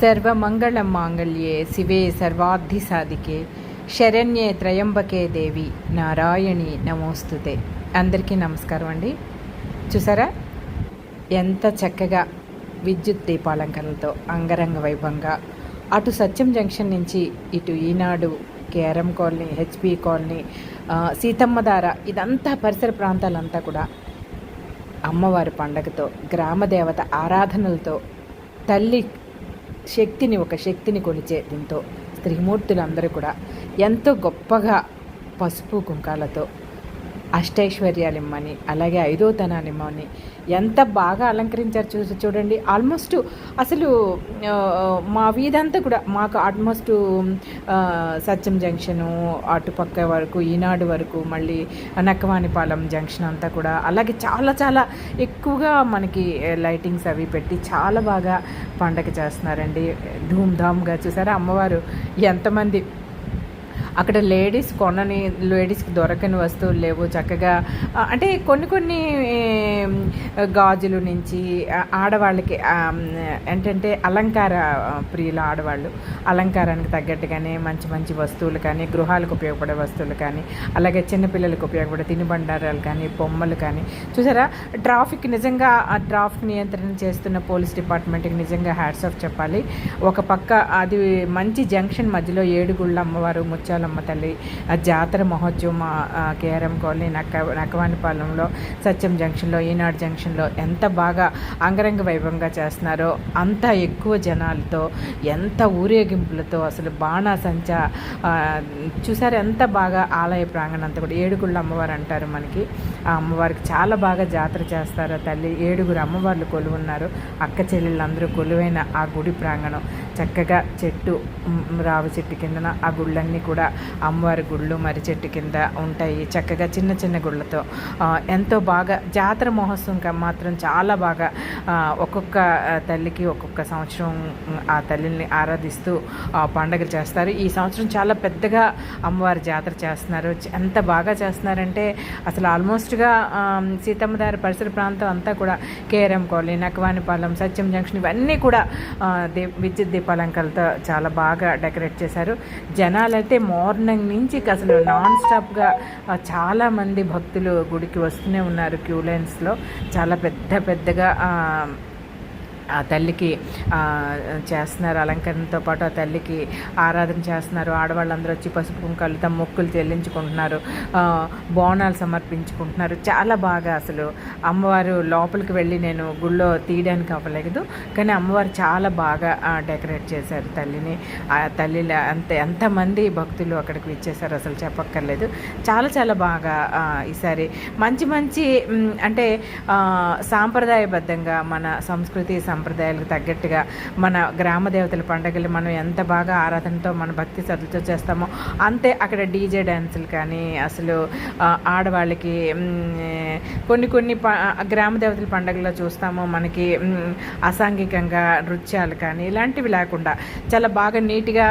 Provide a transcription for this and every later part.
సర్వమంగళ మాంగళ్యే శివే సర్వార్థి సాధికే శరణ్యే త్రయంబకే దేవి నారాయణి నమోస్తుతే అందరికీ నమస్కారం అండి. చూసారా? ఎంత చక్కగా విద్యుత్ దీపాలంకరణలతో అంగరంగ వైభవంగా అటు సత్యం జంక్షన్ నుంచి ఇటు Eenadu కేరం colony H P colony Seethammadhara ఇదంతా పరిసర ప్రాంతాలంతా కూడా అమ్మవారి పండగతో గ్రామదేవత ఆరాధనలతో తల్లి శక్తిని ఒక శక్తిని కొలిచే దీంతో స్త్రీమూర్తులందరూ కూడా ఎంతో గొప్పగా పసుపు కుంకాలతో అష్టైశ్వర్యాలిమ్మని అలాగే ఐదో తనాలిమ్మని ఎంత బాగా అలంకరించారు చూ చూడండి. ఆల్మోస్ట్ అసలు మా వీధంతా కూడా మాకు ఆల్మోస్ట్ సత్యం జంక్షను అటుపక్క వరకు ఈనాడు వరకు మళ్ళీ నక్కవాణిపాలెం జంక్షన్ అంతా కూడా అలాగే చాలా చాలా ఎక్కువగా మనకి లైటింగ్స్ అవి పెట్టి చాలా బాగా పండగ చేస్తున్నారండి. ధూమ్ధామ్గా చూసారా అమ్మవారు? ఎంతమంది అక్కడ లేడీస్ కొనని లేడీస్కి దొరకని వస్తువులు లేవు. చక్కగా అంటే కొన్ని కొన్ని గాజులు నుంచి ఆడవాళ్ళకి ఏంటంటే అలంకార ప్రియుల ఆడవాళ్ళు అలంకారానికి తగ్గట్టుగానే మంచి మంచి వస్తువులు కానీ గృహాలకు ఉపయోగపడే వస్తువులు కానీ అలాగే చిన్నపిల్లలకు ఉపయోగపడే తినుబండారాలు కానీ బొమ్మలు కానీ. చూసారా? ట్రాఫిక్ నిజంగా ఆ ట్రాఫిక్ నియంత్రణ చేస్తున్న పోలీస్ డిపార్ట్మెంట్కి నిజంగా హ్యాట్స్ ఆఫ్ చెప్పాలి. ఒక పక్క అది మంచి జంక్షన్ మధ్యలో ఏడుగుళ్ళ అమ్మవారు ముత్యాలమ్మ తల్లి జాతర మహోత్సవం కేఆర్ఎం కాలనీ నక్క నక్కవానిపాలెంలో సత్యం జంక్షన్లో ఈనాడు జంక్షన్లో ఎంత బాగా అంగరంగ వైభవంగా చేస్తున్నారో అంత ఎక్కువ జనాలతో ఎంత ఊరేగింపులతో అసలు బాణాసంచ చూసారు ఎంత బాగా ఆలయ ప్రాంగణం అంతా కూడా. ఏడుగుళ్ళ అమ్మవారు అంటారు మనకి. ఆ అమ్మవారికి చాలా బాగా జాతర చేస్తారు తల్లి? ఏడుగురు అమ్మవార్లు కొలువున్నారు. అక్క చెల్లెళ్ళందరూ కొలువైన ఆ గుడి ప్రాంగణం. చక్కగా చెట్టు మ్, రావి చెట్టు కిందన ఆ గుళ్ళన్నీ కూడా అమ్మవారి గుళ్ళు మరి చెట్టు కింద ఉంటాయి. చక్కగా చిన్న చిన్న గుళ్ళతో ఎంతో బాగా జాతర మహోత్సవం మాత్రం చాలా బాగా ఒక్కొక్క తల్లికి ఒక్కొక్క సంవత్సరం ఆ తల్లిని ఆరాధిస్తూ పండుగలు పండగలు చేస్తారు. ఈ సంవత్సరం చాలా పెద్దగా అమ్మవారి జాతర చేస్తున్నారు. ఎంత బాగా చేస్తున్నారంటే అసలు ఆల్మోస్ట్గా సీతమ్మదారి పరిసర ప్రాంతం అంతా కూడా KRM colony Nakkavanipalem Satyam junction ఇవన్నీ కూడా దీ విద్యుత్ దీపాలంకలతో చాలా బాగా డెకరేట్ చేశారు. జనాలైతే మార్నింగ్ నుంచి అసలు నాన్ స్టాప్గా చాలామంది భక్తులు గుడికి వస్తూనే ఉన్నారు క్యూ లైన్స్లో. చాలా పెద్ద పెద్దగా ఆ, తల్లికి చేస్తున్నారు అలంకరణతో పాటు ఆ తల్లికి ఆరాధన చేస్తున్నారు. ఆడవాళ్ళందరూ వచ్చి పసుపు కుంకాలు తమ మొక్కులు చెల్లించుకుంటున్నారు. బోనాలు సమర్పించుకుంటున్నారు. చాలా బాగా అసలు అమ్మవారు లోపలికి వెళ్ళి నేను గుళ్ళో తీయడానికి అవ్వలేదు. కానీ అమ్మవారు చాలా బాగా డెకరేట్ చేశారు తల్లిని. ఆ తల్లి అంత ఎంతమంది భక్తులు అక్కడికి ఇచ్చేసారు అసలు చెప్పక్కర్లేదు. చాలా చాలా బాగా ఈసారి మంచి మంచి అంటే సాంప్రదాయబద్ధంగా మన సంస్కృతి సంప్రదాయాలకు తగ్గట్టుగా మన గ్రామ దేవతల పండుగలు మనం ఎంత బాగా ఆరాధనతో మన భక్తి శ్రద్ధతో చేస్తామో అంతే అక్కడ డీజే డ్యాన్సులు కానీ అసలు ఆడవాళ్ళకి కొన్ని కొన్ని ప గ్రామ దేవతల పండుగల్లో చూస్తాము మనకి అసాంఘికంగా నృత్యాలు కానీ ఇలాంటివి లేకుండా చాలా బాగా నీట్గా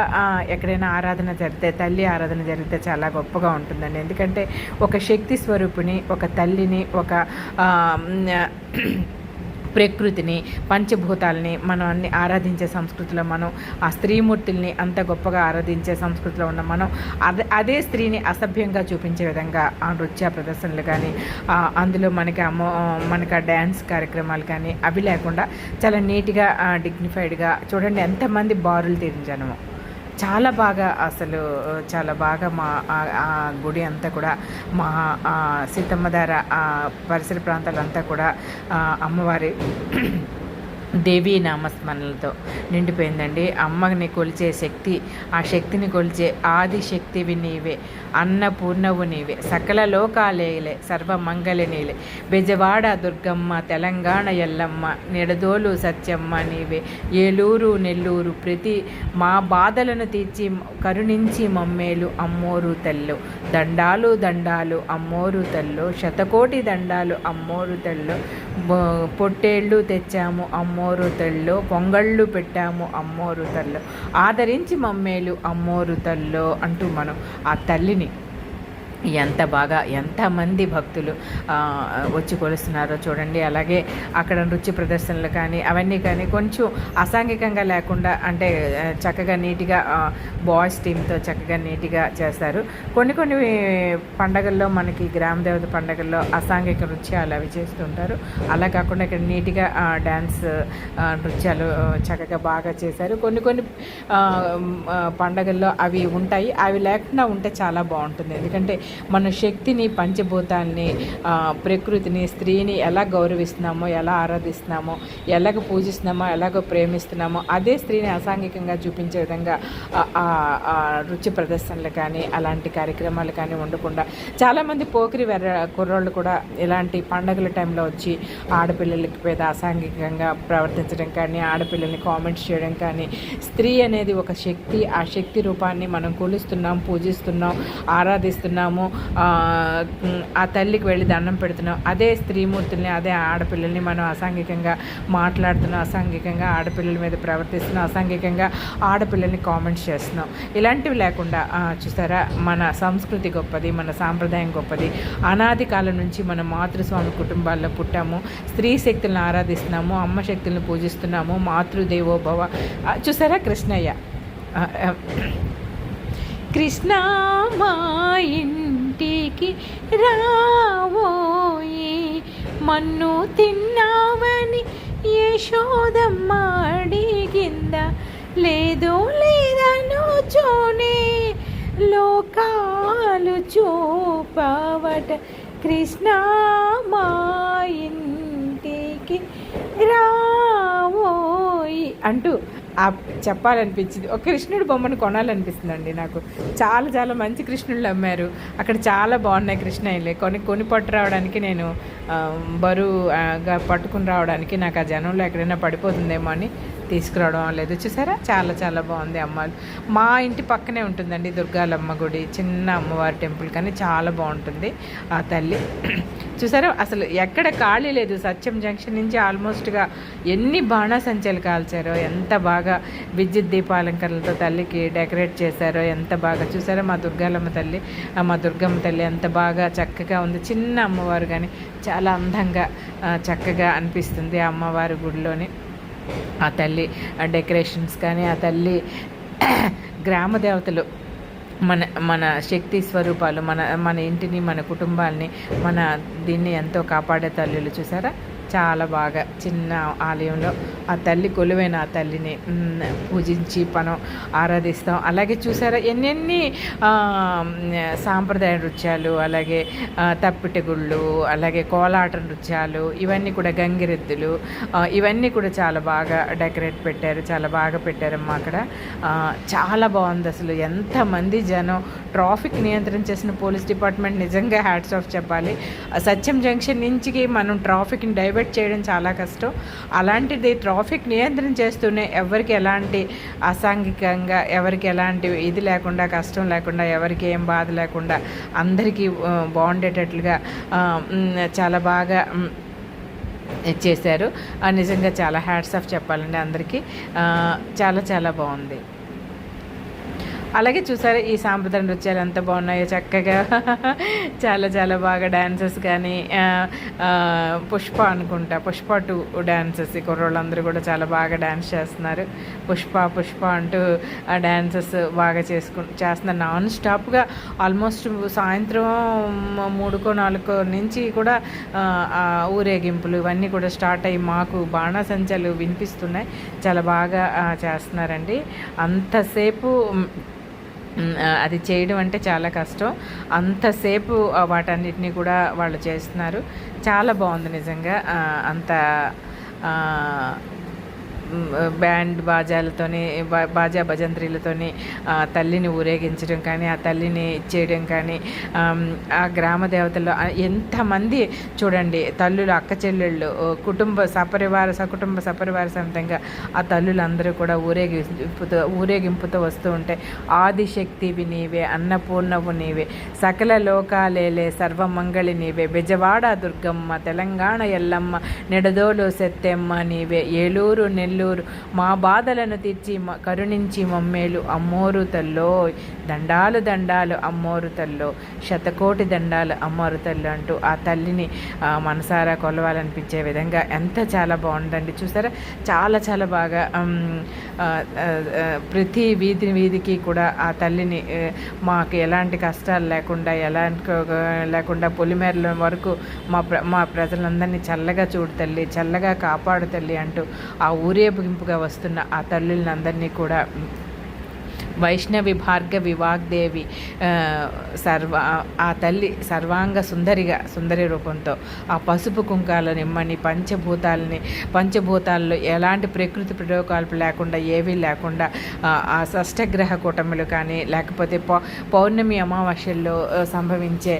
ఎక్కడైనా ఆరాధన జరిగితే తల్లి ఆరాధన జరిగితే చాలా గొప్పగా ఉంటుందండి. ఎందుకంటే ఒక శక్తి స్వరూపిణి ఒక తల్లిని ఒక ప్రకృతిని పంచభూతాలని మనం అన్ని ఆరాధించే సంస్కృతిలో మనం ఆ స్త్రీమూర్తుల్ని అంత గొప్పగా ఆరాధించే సంస్కృతిలో ఉన్న మనం అదే అదే స్త్రీని అసభ్యంగా చూపించే విధంగా ఆ నృత్య ప్రదర్శనలు కానీ అందులో మనకి అమ్మ మనకి ఆ డ్యాన్స్ కార్యక్రమాలు కానీ అవి లేకుండా చాలా నీట్గా డిగ్నిఫైడ్గా చూడండి. ఎంతమంది బారులు తీరించాను చాలా బాగా అసలు చాలా బాగా మా ఆ- గుడి అంతా కూడా మా సీతమ్మధార పరిసర ప్రాంతాలంతా కూడా అమ్మవారి దేవీ నామస్మరణలతో నిండిపోయిందండి. అమ్మని కొలిచే శక్తి ఆ శక్తిని కొలిచే ఆది శక్తివి నీవే అన్నపూర్ణవు నీవే సకల లోకాలేలే సర్వమంగళ నీలే. బెజవాడ దుర్గమ్మ తెలంగాణ ఎల్లమ్మ నిడదోలు సత్యమ్మ నీవే. ఏలూరు నెల్లూరు ప్రతి మా బాధలను తీర్చి కరుణించి మమ్మేలు అమ్మోరు తెల్లు. దండాలు దండాలు అమ్మోరు తెల్లు. శతకోటి దండాలు అమ్మోరు తెల్లు. పొట్టేళ్ళు తెచ్చాము అమ్మోరు తెల్లో పొంగళ్ళు పెట్టాము అమ్మోరు తల్లో. ఆదరించి మమ్మేలు అమ్మోరు తల్లో అంటూ మనం ఆ తల్లిని ఎంత బాగా ఎంతమంది భక్తులు వచ్చి కొలుస్తున్నారో చూడండి. అలాగే అక్కడ నృత్య ప్రదర్శనలు కానీ అవన్నీ కానీ కొంచెం అసాంఘికంగా లేకుండా అంటే చక్కగా నీట్గా బాయ్స్ టీంతో చక్కగా నీట్గా చేస్తారు. కొన్ని కొన్ని పండగల్లో మనకి గ్రామ దేవత పండగల్లో అసాంఘిక నృత్యాలు అవి చేస్తుంటారు అలా కాకుండా ఇక్కడ నీట్గా డ్యాన్స్ నృత్యాలు చక్కగా బాగా చేశారు. కొన్ని కొన్ని పండగల్లో అవి ఉంటాయి. అవి లేకుండా ఉంటే చాలా బాగుంటుంది. ఎందుకంటే మన శక్తిని పంచభూతాల్ని ప్రకృతిని స్త్రీని ఎలా గౌరవిస్తున్నామో ఎలా ఆరాధిస్తున్నామో ఎలాగ పూజిస్తున్నామో ఎలాగో ప్రేమిస్తున్నామో అదే స్త్రీని అసాంఘికంగా చూపించే విధంగా ఆ, ప్రదర్శనలు కానీ అలాంటి కార్యక్రమాలు కానీ ఉండకుండా చాలామంది పోకిరి వెర్ర కుర్రోళ్ళు కూడా ఇలాంటి పండగల టైంలో వచ్చి ఆడపిల్లలకి పేద అసాంఘికంగా ప్రవర్తించడం కానీ ఆడపిల్లల్ని కామెంట్స్ చేయడం కానీ స్త్రీ అనేది ఒక శక్తి ఆ శక్తి రూపాన్ని మనం కొలుస్తున్నాం పూజిస్తున్నాం ఆరాధిస్తున్నాము ఆ, ఆ తల్లికి వెళ్ళి దండం పెడుతున్నాం. అదే స్త్రీమూర్తుల్ని అదే ఆడపిల్లల్ని మనం అసాంఘికంగా మాట్లాడుతున్నాం అసాంఘికంగా ఆడపిల్లల మీద ప్రవర్తిస్తున్నాం అసాంఘికంగా ఆడపిల్లల్ని కామెంట్స్ చేస్తున్నాం. ఇలాంటివి లేకుండా చూసారా మన సంస్కృతి గొప్పది మన సాంప్రదాయం గొప్పది. అనాది కాలం నుంచి మన మాతృస్వామి కుటుంబాల్లో పుట్టాము. స్త్రీ శక్తులను ఆరాధిస్తున్నాము అమ్మ శక్తులను పూజిస్తున్నాము మాతృదేవోభవ. చూసారా కృష్ణయ్య? కృష్ణ మా ఇంటికి రావోయి. మన్ను తిన్నావని యశోదమ్మ అడిగింద. లేదో లేదను చూనే. లోకాలు చూపవట. కృష్ణ మా ఇంటికి రావోయి అంటూ చెప్పాలనిపించింది. ఒక కృష్ణుడి బొమ్మను కొనాలనిపిస్తుందండి నాకు. చాలా చాలా మంచి కృష్ణుళ్ళు అమ్మారు. అక్కడ చాలా బాగున్నాయి కృష్ణయ్యలే. కొని కొని పట్టు రావడానికి నేను బరువుగా బరువు పట్టుకుని రావడానికి నాకు ఆ జనంలో ఎక్కడైనా పడిపోతుందేమో అని తీసుకురావడం లేదు. చూసారా? చాలా చాలా బాగుంది అమ్మాయిలు మా ఇంటి పక్కనే ఉంటుందండి దుర్గాలమ్మ గుడి. చిన్న అమ్మవారి టెంపుల్ కానీ చాలా బాగుంటుంది ఆ తల్లి. చూసారా? అసలు ఎక్కడ ఖాళీ లేదు. సత్యం జంక్షన్ నుంచి ఆల్మోస్ట్గా ఎన్ని బాణాసంచలు కాల్చారో ఎంత బాగా విద్యుత్ దీపాలంకరణలతో తల్లికి డెకరేట్ చేశారో ఎంత బాగా చూసారా? మా దుర్గాలమ్మ తల్లి మా దుర్గమ్మ తల్లి ఎంత బాగా చక్కగా ఉంది. చిన్న అమ్మవారు కానీ చాలా అందంగా చక్కగా అనిపిస్తుంది ఆ అమ్మవారి గుడిలోని. ఆ తల్లి డెకరేషన్స్ కానీ ఆ తల్లి గ్రామ దేవతలు మన మన శక్తి స్వరూపాలు మన మన ఇంటిని మన కుటుంబాల్ని మన దీన్ని ఎంతో కాపాడే తల్లులు చూసారా? చాలా బాగా చిన్న ఆలయంలో ఆ తల్లి కొలువైన ఆ తల్లిని పూజించి మనం ఆరాధిస్తాం. అలాగే చూసారా ఎన్నెన్ని సాంప్రదాయ నృత్యాలు అలాగే తప్పిటగుళ్ళు అలాగే కోలాట నృత్యాలు ఇవన్నీ కూడా గంగిరెద్దులు ఇవన్నీ కూడా చాలా బాగా డెకరేట్ పెట్టారు చాలా బాగా పెట్టారమ్మా అక్కడ. చాలా బాగుంది అసలు. ఎంతమంది జనం ట్రాఫిక్ నియంత్రణ చేసిన పోలీస్ డిపార్ట్మెంట్ నిజంగా హ్యాట్స్ ఆఫ్ చెప్పాలి. సత్యం జంక్షన్ నుంచి మనం ట్రాఫిక్ని డైవర్ట్ చేయడం చాలా కష్టం. అలాంటిది ట్రాఫిక్ నియంత్రణ చేస్తూనే ఎవరికి ఎలాంటి అసాంఘికంగా ఎవరికి ఎలాంటి ఇది లేకుండా కష్టం లేకుండా ఎవరికి ఏం బాధ లేకుండా అందరికీ బాగుండేటట్లుగా చాలా బాగా చేశారు. ఆ, నిజంగా చాలా హ్యాట్స్ ఆఫ్ చెప్పాలండి అందరికీ. చాలా చాలా బాగుంది. అలాగే చూసారా ఈ సాంప్రదాయ నృత్యాలు ఎంత బాగున్నాయో చక్కగా. చాలా చాలా బాగా డ్యాన్సెస్ కానీ పుష్ప అనుకుంటా. పుష్ప టూ డ్యాన్సెస్ ఈ కుర్రోళ్ళందరూ కూడా చాలా బాగా డ్యాన్స్ చేస్తున్నారు. పుష్ప పుష్ప అంటూ ఆ డ్యాన్సెస్ బాగా చేసుకు చేస్తున్నారు నాన్ స్టాప్గా ఆల్మోస్ట్ సాయంత్రం మూడుకో నాలుగో నుంచి కూడా ఊరేగింపులు ఇవన్నీ కూడా స్టార్ట్ అయ్యి మాకు బాణాసంచాలు వినిపిస్తున్నాయి. చాలా బాగా చేస్తున్నారండి. అంతసేపు అది చేయడం అంటే చాలా కష్టం. అంతసేపు వాటన్నిటిని కూడా వాళ్ళు చేస్తున్నారు. చాలా బాగుంది నిజంగా అంత బ్యాండ్ బాజాలతోని బాజా భజంత్రీలతోని ఆ, తల్లిని ఊరేగించడం కానీ ఆ తల్లిని ఇచ్చేయడం కానీ ఆ గ్రామ దేవతల్లో ఎంతమంది చూడండి తల్లులు అక్క చెల్లెళ్ళు కుటుంబ సపరివార సకుటుంబ సపరివార సంతంగా ఆ తల్లులందరూ కూడా ఊరేగింపుతో ఊరేగింపుతో వస్తూ ఉంటే ఆదిశక్తివి నీవే అన్నపూర్ణవు నీవే సకల లోకాలేలే సర్వమంగళి నీవే బెజవాడ దుర్గమ్మ తెలంగాణ ఎల్లమ్మ నిడదోలు సెత్తెమ్మ నీవే ఏలూరు నెల్లూరు నెల్లూరు. మా బాధలను తీర్చి మ- కరుణించి మమ్మేలు అమ్మోరు తల్లో దండాలు దండాలు అమ్మోరు తల్లో. శతకోటి దండాలు అమ్మోరు తల్లు అంటూ ఆ తల్లిని మనసారా కొలవాలనిపించే విధంగా ఎంత చాలా బాగుందండి. చూసారా? చాలా చాలా బాగా ప్రతి వీధి వీధికి కూడా ఆ తల్లిని మాకు ఎలాంటి కష్టాలు లేకుండా ఎలాంటి లేకుండా పొలిమేరల వరకు మా ప్ర మా ప్రజలందరినీ చల్లగా చూడు తల్లి చల్లగా కాపాడు తల్లి అంటూ ఆ ఊరే ఊరేగింపుగా వస్తున్న ఆ తల్లులందరినీ కూడా వైష్ణవి భార్గవి వాగ్దేవి సర్వ ఆ తల్లి సర్వాంగ సుందరిగా సుందరి రూపంతో ఆ పసుపు కుంకాల నిమ్మని పంచభూతాలని పంచభూతాల్లో ఎలాంటి ప్రకృతి ప్రయోగాలు లేకుండా ఏవీ లేకుండా ఆ, షష్టగ్రహ కూటములు కానీ లేకపోతే పౌ పౌర్ణమి అమావాస్యల్లో సంభవించే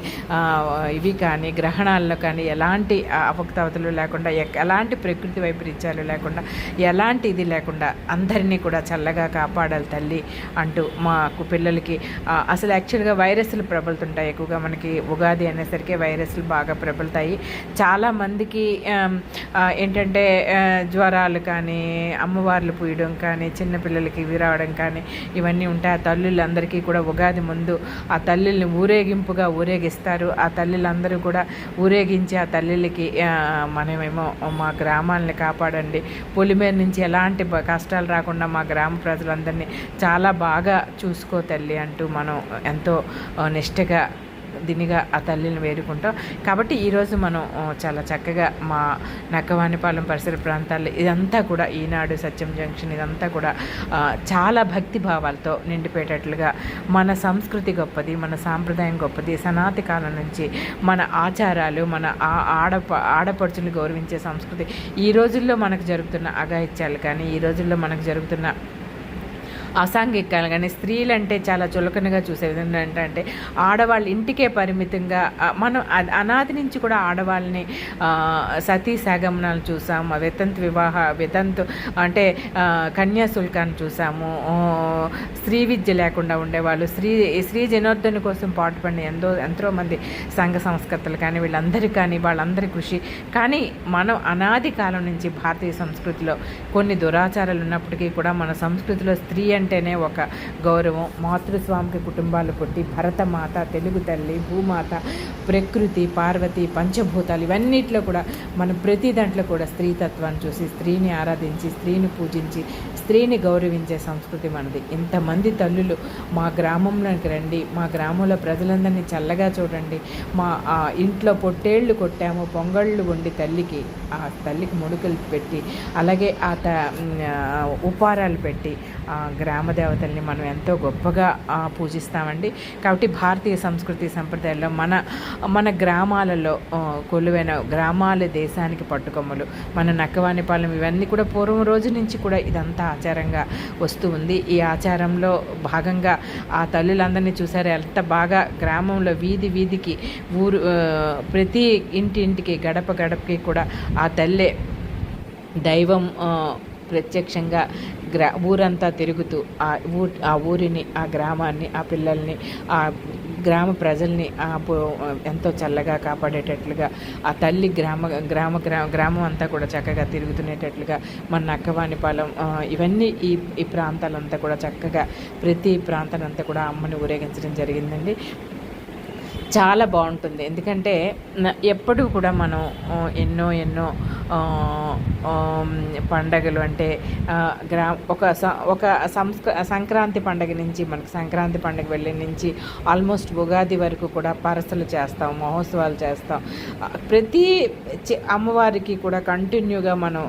ఇవి కానీ గ్రహణాల్లో కానీ ఎలాంటి అవక్తవతలు లేకుండా ఎలాంటి ప్రకృతి వైపరీత్యాలు లేకుండా ఎలాంటి ఇది లేకుండా అందరినీ కూడా చల్లగా కాపాడాలి తల్లి అంటూ అంటూ మాకు పిల్లలకి అసలు యాక్చువల్గా వైరస్లు ప్రబలుతుంటాయి ఎక్కువగా మనకి ఉగాది అనేసరికి వైరస్లు బాగా ప్రబలుతాయి. చాలామందికి ఏంటంటే జ్వరాలు కానీ అమ్మవార్లు పూయడం కానీ చిన్నపిల్లలకి ఇవి రావడం కానీ ఇవన్నీ ఉంటాయి. ఆ తల్లులందరికీ కూడా ఉగాది ముందు ఆ తల్లుల్ని ఊరేగింపుగా ఊరేగిస్తారు. ఆ తల్లులందరూ కూడా ఊరేగించి ఆ తల్లులకి మనమేమో మా గ్రామాలని కాపాడండి. పొలిమేర నుంచి ఎలాంటి బ- కష్టాలు రాకుండా మా గ్రామ ప్రజలందరినీ చాలా బాగా చూసుకో తల్లి అంటూ మనం ఎంతో నిష్టగా దినిగా ఆ తల్లిని వేడుకుంటాం. కాబట్టి ఈరోజు మనం చాలా చక్కగా మా నక్కవానిపాలెం పరిసర ప్రాంతాల్లో ఇదంతా కూడా ఈనాడు సత్యం జంక్షన్ ఇదంతా కూడా చాలా భక్తి భావాలతో నిండిపోయేటట్లుగా మన సంస్కృతి గొప్పది మన సాంప్రదాయం గొప్పది సనాతి కాలం నుంచి మన ఆచారాలు మన ఆ ఆడప ఆడపడుచుని గౌరవించే సంస్కృతి ఈ రోజుల్లో మనకు జరుగుతున్న అఘాయిత్యాలు కానీ ఈ రోజుల్లో మనకు జరుగుతున్న అసాంఘికాలు కానీ స్త్రీలు అంటే చాలా చులకనగా చూసే విధంగా ఏంటంటే ఆడవాళ్ళు ఇంటికే పరిమితంగా మనం అనాది నుంచి కూడా ఆడవాళ్ళని సతీ సాగమనాలు చూసాము వితంతు వివాహ వితంతు అంటే కన్యాశుల్కాన్ని చూసాము స్త్రీ విద్య లేకుండా ఉండేవాళ్ళు స్త్రీ స్త్రీ జనోద్ధరణ కోసం పాటుపడిన ఎంతో ఎంతో మంది సంఘ సంస్కర్తలు కానీ వీళ్ళందరూ కానీ వాళ్ళందరి కృషి. కానీ మనం అనాది కాలం నుంచి భారతీయ సంస్కృతిలో కొన్ని దురాచారాలు ఉన్నప్పటికీ కూడా మన సంస్కృతిలో స్త్రీ అంటేనే ఒక గౌరవం. మాతృస్వామికి కుటుంబాలు పుట్టి భరతమాత తెలుగు తల్లి భూమాత ప్రకృతి పార్వతి పంచభూతాలు ఇవన్నిట్లో కూడా మనం ప్రతి దాంట్లో కూడా స్త్రీతత్వాన్ని చూసి స్త్రీని ఆరాధించి స్త్రీని పూజించి స్త్రీని గౌరవించే సంస్కృతి మనది. ఇంతమంది తల్లులు మా గ్రామంలోకి రండి మా గ్రామంలో ప్రజలందరినీ చల్లగా చూడండి. మా ఆ ఇంట్లో పొట్టేళ్ళు కొట్టాము పొంగళ్ళు వండి తల్లికి ఆ తల్లికి ముడుకులు పెట్టి అలాగే ఆ త ఆ, ఉపారాలు పెట్టి గ్రామదేవతల్ని మనం ఎంతో గొప్పగా పూజిస్తామండి. కాబట్టి భారతీయ సంస్కృతి సంప్రదాయాల్లో మన మన గ్రామాలలో కొలువైన గ్రామాల దేశానికి పట్టుకొమ్మలు మన నక్కవానిపాలెం ఇవన్నీ కూడా పూర్వం రోజు నుంచి కూడా ఇదంతా ఆచారంగా వస్తూ ఉంది. ఈ ఆచారంలో భాగంగా ఆ తల్లులందరినీ చూసారు ఎంత బాగా గ్రామంలో వీధి వీధికి ఊరు ప్రతి ఇంటి ఇంటికి గడప గడపకి కూడా ఆ తల్లే దైవం ప్రత్యక్షంగా గ్రా ఊరంతా తిరుగుతూ ఆ ఊ ఆ ఊరిని ఆ గ్రామాన్ని ఆ పిల్లల్ని ఆ గ్రామ ప్రజల్ని ఆ ఎంతో చల్లగా కాపాడేటట్లుగా ఆ తల్లి గ్రామ గ్రామ గ్రామ గ్రామం అంతా కూడా చక్కగా తిరుగుతునేటట్లుగా మన నక్కవాణిపాలెం ఇవన్నీ ఈ ఈ ప్రాంతాలంతా కూడా చక్కగా ప్రతి ప్రాంతాలంతా కూడా అమ్మని ఊరేగించడం జరిగిందండి. చాలా బాగుంటుంది. ఎందుకంటే ఎప్పుడు కూడా మనం ఎన్నో ఎన్నో పండగలు అంటే గ్రా ఒక స- ఒక సంస్క సంక్రాంతి పండగ నుంచి మనకి సంక్రాంతి పండగ వెళ్ళి నుంచి ఆల్మోస్ట్ ఉగాది వరకు కూడా పరసలు చేస్తాం మహోత్సవాలు చేస్తాం. ప్రతి అమ్మవారికి కూడా కంటిన్యూగా మనం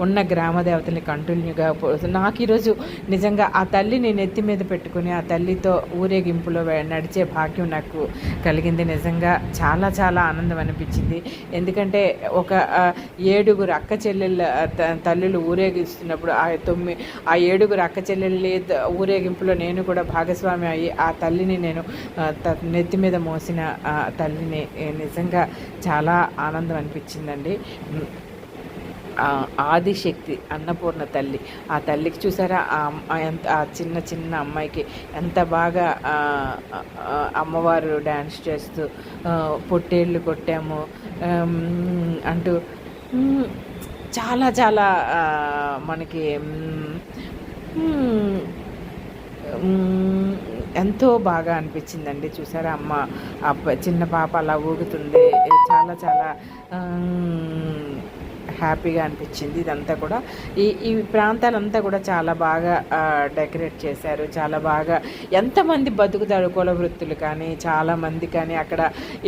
ఉన్న గ్రామ దేవతల్ని కంటిన్యూగా నాకు ఈరోజు నిజంగా ఆ తల్లిని నెత్తి మీద పెట్టుకుని ఆ తల్లితో ఊరేగింపులో నడిచే భాగ్యం నాకు కలిగింది కలిగింది. నిజంగా చాలా చాలా ఆనందం అనిపించింది. ఎందుకంటే ఒక ఏడుగురు అక్క చెల్లెళ్ళ త- తల్లులు ఊరేగిస్తున్నప్పుడు ఆ తొమ్మిది ఆ ఏడుగురు అక్క చెల్లెళ్ళ ఊరేగింపులో నేను కూడా భాగస్వామి అయ్యి ఆ తల్లిని నేను నెత్తి మీద మోసిన తల్లిని నిజంగా చాలా ఆనందం అనిపించిందండి. ఆదిశక్తి అన్నపూర్ణ తల్లి. ఆ తల్లికి చూసారా? ఆ ఎంత ఆ చిన్న చిన్న అమ్మాయికి ఎంత బాగా అమ్మవారు డ్యాన్స్ చేస్తూ పొట్టేళ్ళు కొట్టాము అంటూ చాలా చాలా మనకి ఎంతో బాగా అనిపించిందండి. చూసారా? అమ్మ ఆ చిన్న పాప అలా ఊగుతుంది. చాలా చాలా హ్యాపీగా అనిపించింది. ఇదంతా కూడా ఈ ఈ ప్రాంతాలంతా కూడా చాలా బాగా డెకరేట్ చేశారు. చాలా బాగా ఎంతమంది బతుకుతారు కుల వృత్తులు కానీ చాలామంది కానీ అక్కడ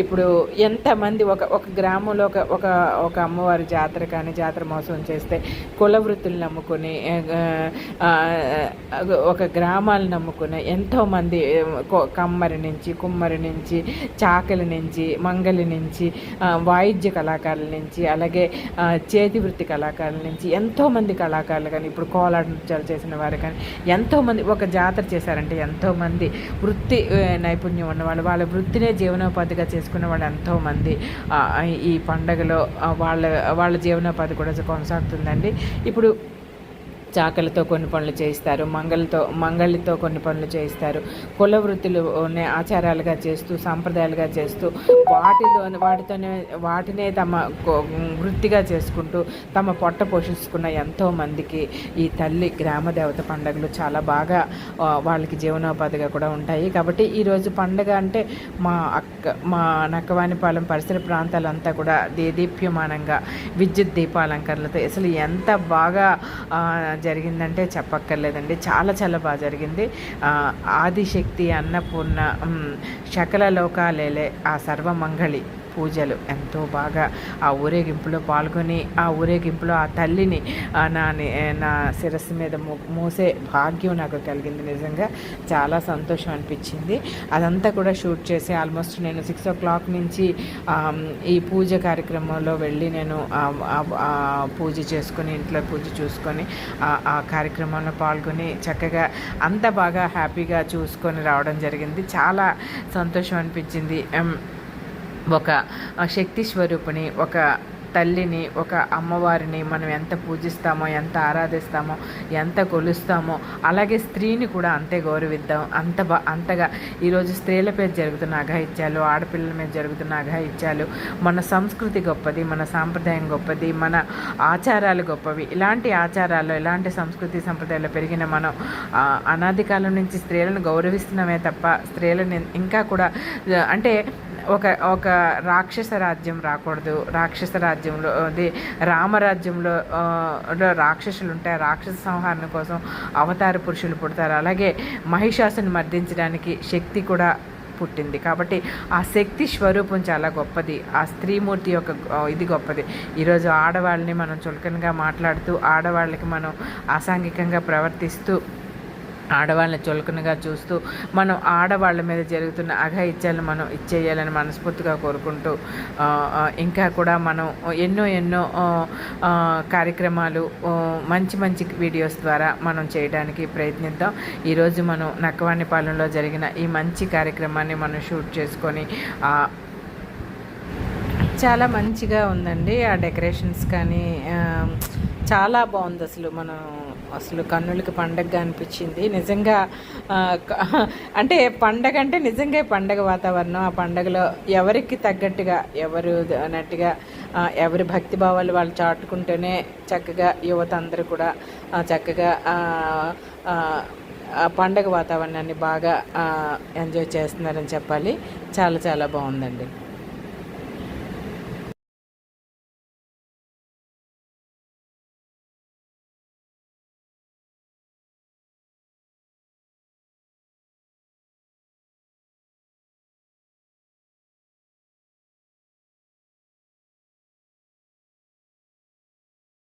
ఇప్పుడు ఎంతమంది ఒక ఒక గ్రామంలో ఒక ఒక ఒక అమ్మవారి జాతర కానీ జాతర మోసం చేస్తే కుల వృత్తులు నమ్ముకుని ఒక గ్రామాలు నమ్ముకుని ఎంతోమంది కమ్మరి నుంచి కుమ్మరి నుంచి చాకలి నుంచి మంగలి నుంచి వాయిద్య కళాకారుల నుంచి అలాగే చేతి వృత్తి కళాకారుల నుంచి ఎంతోమంది కళాకారులు కానీ ఇప్పుడు కోలాట నృత్యాలు చేసిన వారు కానీ ఎంతోమంది ఒక జాతర చేశారంటే ఎంతోమంది వృత్తి నైపుణ్యం ఉన్నవాళ్ళు వాళ్ళ వృత్తినే జీవనోపాధిగా చేసుకున్న వాళ్ళు ఎంతోమంది ఈ పండగలో వాళ్ళ వాళ్ళ జీవనోపాధి కూడా కొనసాగుతుందండి. ఇప్పుడు చాకలతో కొన్ని పనులు చేయిస్తారు మంగళతో మంగళితో కొన్ని పనులు చేయిస్తారు. కుల వృత్తులు ఆచారాలుగా చేస్తూ సాంప్రదాయాలుగా చేస్తూ వాటిలో వాటితోనే వాటినే తమ వృత్తిగా చేసుకుంటూ తమ పొట్ట పోషించుకున్న ఎంతోమందికి ఈ తల్లి గ్రామ దేవత పండుగలు చాలా బాగా వాళ్ళకి జీవనోపాధిగా కూడా ఉంటాయి. కాబట్టి ఈరోజు పండుగ అంటే మా అక్క మా నక్కవానిపాలెం పరిసర ప్రాంతాలంతా కూడా దేదీప్యమానంగా విద్యుత్ దీపాలంకరణలతో అసలు ఎంత బాగా జరిగిందంటే చెప్పక్కర్లేదండి. చాలా చాలా బాగా జరిగింది. ఆదిశక్తి అన్నపూర్ణ ఉమ్, సకల లోకాలేలే ఆ సర్వమంగళి. పూజలు ఎంతో బాగా ఆ ఊరేగింపులో పాల్గొని ఆ ఊరేగింపులో ఆ తల్లిని నా నా శిరస్సు మీద మో- మోసే భాగ్యం నాకు కలిగింది నిజంగా. చాలా సంతోషం అనిపించింది. అదంతా కూడా షూట్ చేసి ఆల్మోస్ట్ నేను సిక్స్ ఓ క్లాక్ నుంచి ఈ పూజ కార్యక్రమంలో వెళ్ళి నేను పూజ చేసుకొని ఇంట్లో పూజ చూసుకొని ఆ- కార్యక్రమంలో పాల్గొని చక్కగా అంత బాగా హ్యాపీగా చూసుకొని రావడం జరిగింది. చాలా సంతోషం అనిపించింది. ఒక శక్తి స్వరూపిణి ఒక తల్లిని ఒక అమ్మవారిని మనం ఎంత పూజిస్తామో ఎంత ఆరాధిస్తామో ఎంత కొలుస్తామో అలాగే స్త్రీని కూడా అంతే గౌరవిద్దాం. అంత బా అంతగా ఈరోజు స్త్రీల మీద జరుగుతున్న అఘాయిత్యాలు ఆడపిల్లల మీద జరుగుతున్న అఘాయిత్యాలు మన సంస్కృతి గొప్పది మన సాంప్రదాయం గొప్పది మన ఆచారాలు గొప్పవి. ఇలాంటి ఆచారాలు ఇలాంటి సంస్కృతి సంప్రదాయాలు పెరిగిన మనం అనాది కాలం నుంచి స్త్రీలను గౌరవిస్తున్నామే తప్ప స్త్రీలను ఇంకా కూడా అంటే ఒక ఒక రాక్షస రాజ్యం రాకూడదు. రాక్షస రాజ్యంలో అది రామరాజ్యంలో రాక్షసులు ఉంటాయి రాక్షస సంహారణ కోసం అవతార పురుషులు పుడతారు. అలాగే మహిషాసుని మర్దించడానికి శక్తి కూడా పుట్టింది. కాబట్టి ఆ శక్తి స్వరూపం చాలా గొప్పది. ఆ స్త్రీమూర్తి యొక్క ఇది గొప్పది. ఈరోజు ఆడవాళ్ళని మనం చులకనగా మాట్లాడుతూ ఆడవాళ్ళకి మనం అసాంఘికంగా ప్రవర్తిస్తూ ఆడవాళ్ళని చులకనగా చూస్తూ మనం ఆడవాళ్ళ మీద జరుగుతున్న అఘాయిత్యాలను మనం ఇచ్చేయాలని మనస్ఫూర్తిగా కోరుకుంటూ ఇంకా కూడా మనం ఎన్నో ఎన్నో కార్యక్రమాలు మంచి మంచి వీడియోస్ ద్వారా మనం చేయడానికి ప్రయత్నిద్దాం. ఈరోజు మనం నక్కవాణిపాలెంలో జరిగిన ఈ మంచి కార్యక్రమాన్ని మనం షూట్ చేసుకొని చాలా మంచిగా ఉందండి ఆ డెకరేషన్స్ కానీ చాలా బాగుంది అసలు మనం అసలు కన్నులకి పండగగా అనిపించింది. నిజంగా అంటే పండగ అంటే నిజంగా పండగ వాతావరణం. ఆ పండగలో ఎవరికి తగ్గట్టుగా ఎవరు అన్నట్టుగా ఎవరి భక్తి భావాలు వాళ్ళు చాటుకుంటూనే చక్కగా యువత అందరూ కూడా చక్కగా పండగ వాతావరణాన్ని బాగా ఎంజాయ్ చేస్తున్నారని చెప్పాలి. చాలా చాలా బాగుందండి.